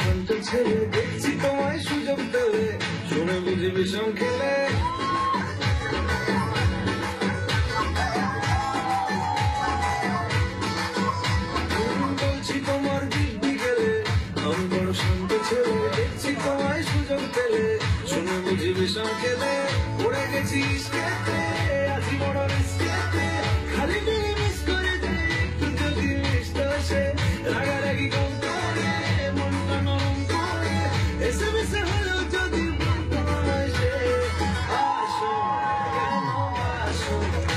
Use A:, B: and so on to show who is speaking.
A: শান্ত ছেলে দেখছি তোমায় সুযোগ পেলে। শুনে বুঝি বিষম খেলে। বড় বিষম খেলে। পড়ে গেছি ইস্কেতে আছি বড় রিস্কেতে খালি মিস করে দে একটু যদি মিশতে আসে। রাগা Hallelujah.